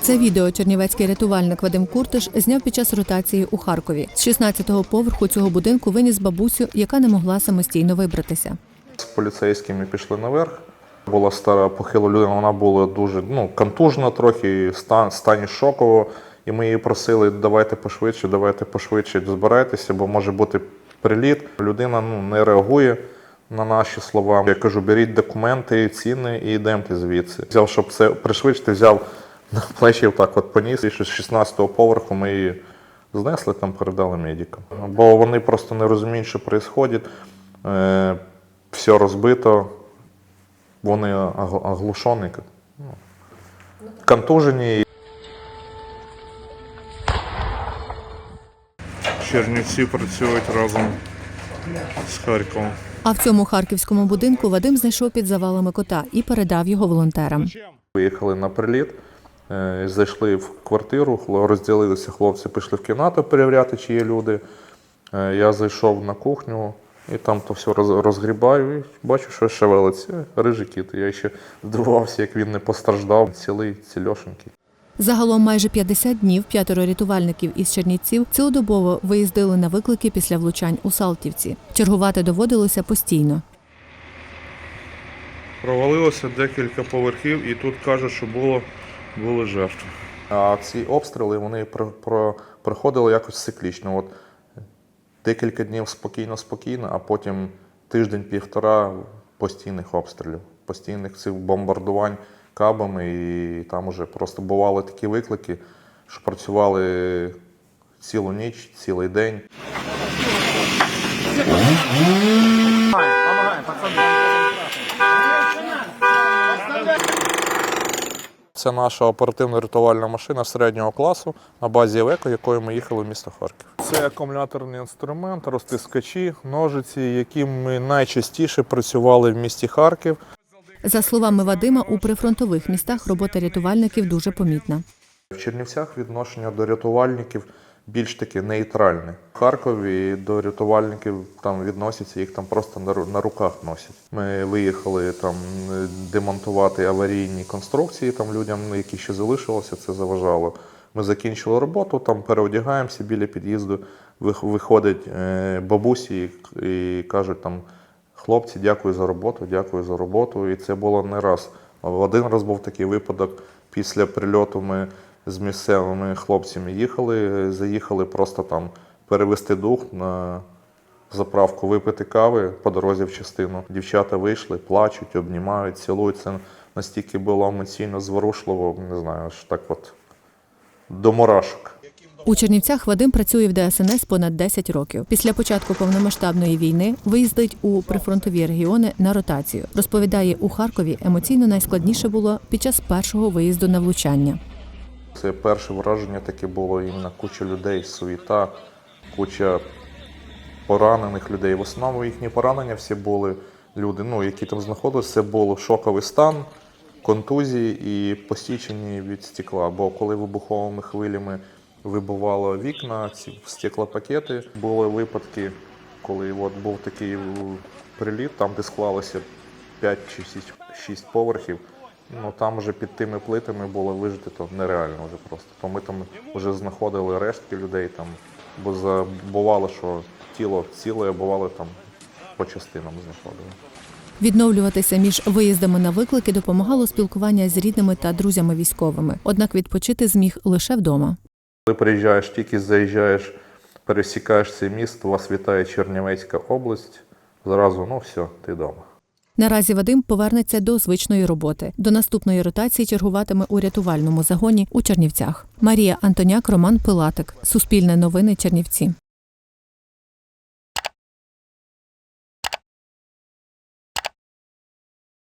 Це відео чернівецький рятувальник Вадим Куртиш зняв під час ротації у Харкові. З 16-го поверху цього будинку виніс бабусю, яка не могла самостійно вибратися. З поліцейськими пішли наверх. Була стара похила людина, вона була дуже ну, контужна трохи, стан, стані шоково. І ми її просили, давайте пошвидше, давайте пошвидше збирайтеся, бо може бути приліт. Людина ну, не реагує на наші слова. Я кажу, беріть документи, ціни і йдемте звідси. Взяв, щоб це пришвидшити, взяв на плечі так от поніс. І з 16-го поверху ми її знесли, там передали медикам. Бо вони просто не розуміють, що відбувається. Е, все розбито, вони оглушені, ну, контужені. Чернівці працюють разом з Харковом. А в цьому харківському будинку Вадим знайшов під завалами кота і передав його волонтерам. Виїхали на приліт, е, зайшли в квартиру, розділилися хлопці, пішли в кімнату перевіряти, чи є люди. Е, Я зайшов на кухню і там то все розгрібаю і бачу, що шевелиться. Рижий кіт. Я ще здивувався, як він не постраждав, цілий, цільошенький. Загалом майже 50 днів п'ятеро рятувальників із Чернівців цілодобово виїздили на виклики після влучань у Салтівці. Чергувати доводилося постійно. Провалилося декілька поверхів, і тут кажуть, що було, були жертви. А ці обстріли вони про, про, проходили якось циклічно. От декілька днів спокійно-спокійно, а потім тиждень-півтора постійних обстрілів, постійних цих бомбардувань кабами. І там уже просто бували такі виклики, що працювали цілу ніч, цілий день. Це наша оперативно-рятувальна машина середнього класу на базі Евеко, якою ми їхали в місто Харків. Це акумуляторний інструмент, розтискачі, ножиці, якими найчастіше працювали в місті Харків. За словами Вадима, у прифронтових містах робота рятувальників дуже помітна. В Чернівцях відношення до рятувальників більш таке нейтральне. В Харкові до рятувальників там відносяться, їх там просто на, ру- на руках носять. Ми виїхали там е, демонтувати аварійні конструкції там людям, які ще залишилося, це заважало. Ми закінчили роботу, там переодягаємося біля під'їзду. вих- Виходять е, бабусі і кажуть там. Хлопці, дякую за роботу, дякую за роботу. І це було не раз. Один раз був такий випадок. Після прильоту ми з місцевими хлопцями їхали, заїхали просто там перевести дух на заправку, випити кави по дорозі в частину. Дівчата вийшли, плачуть, обнімають, цілують. Це настільки було емоційно зворушливо, не знаю, аж так от до мурашок. У Чернівцях Вадим працює в ДСНС понад 10 років. Після початку повномасштабної війни виїздить у прифронтові регіони на ротацію. Розповідає, у Харкові емоційно найскладніше було під час першого виїзду на влучання. Це перше враження таке було іменно куча людей, суєта, куча поранених людей. В основному їхні поранення всі були люди, ну, які там знаходилися, це був шоковий стан, контузії і посічені від стекла. Бо коли вибуховими хвилями вибивало вікна, ці стеклопакети, були випадки, коли от був такий приліт, там де склалося 5 чи 6 поверхів. Ну там вже під тими плитами було вижити то нереально вже просто. То ми там вже знаходили рештки людей там, бо за- бувало, що тіло ціле, бувало там по частинам знаходили. Відновлюватися між виїздами на виклики допомагало спілкування з рідними та друзями військовими. Однак відпочити зміг лише вдома. Коли приїжджаєш, тільки заїжджаєш, пересікаєш цей міст, вас вітає Чернівецька область. Зразу, ну все, ти вдома. Наразі Вадим повернеться до звичної роботи. До наступної ротації чергуватиме у рятувальному загоні у Чернівцях. Марія Антоняк, Роман Пилатик. Суспільне новини Чернівці.